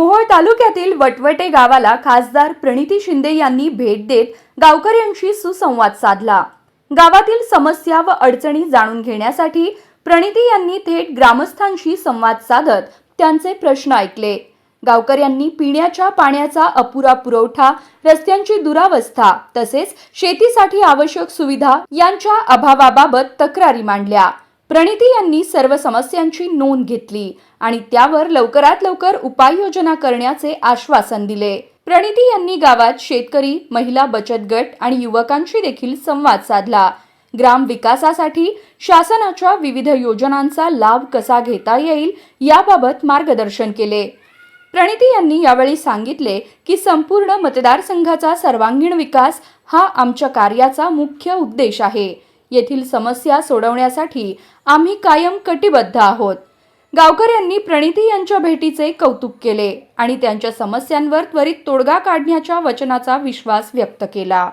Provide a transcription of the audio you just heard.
मोहोळ तालुक्यातील वटवटे गावाला खासदार प्रणिती शिंदे यांनी भेट देत गावकऱ्यांशी सुसंवाद साधला. गावातील समस्या व अडचणी जाणून घेण्यासाठी प्रणिती यांनी थेट ग्रामस्थांशी संवाद साधत त्यांचे प्रश्न ऐकले. गावकऱ्यांनी पिण्याच्या पाण्याचा अपुरा पुरवठा रस्त्यांची दुरावस्था तसेच शेतीसाठी आवश्यक सुविधा यांच्या अभावाबाबत तक्रारी मांडल्या. प्रणिती यांनी सर्व समस्यांची नोंद घेतली आणि त्यावर लवकरात लवकर उपाययोजना करण्याचे आश्वासन दिले. प्रणिती यांनी गावात शेतकरी महिला बचत गट आणि युवकांशी देखील संवाद साधला. ग्राम विकासासाठी शासनाच्या विविध योजनांचा लाभ कसा घेता येईल याबाबत मार्गदर्शन केले. प्रणिती यांनी यावेळी सांगितले की संपूर्ण मतदारसंघाचा सर्वांगीण विकास हा आमच्या कार्याचा मुख्य उद्देश आहे. येथील समस्या सोडवण्यासाठी आम्ही कायम कटिबद्ध आहोत. गावकऱ्यांनी प्रणिती यांच्या भेटीचे कौतुक केले आणि त्यांच्या समस्यांवर त्वरित तोडगा काढण्याच्या वचनाचा विश्वास व्यक्त केला.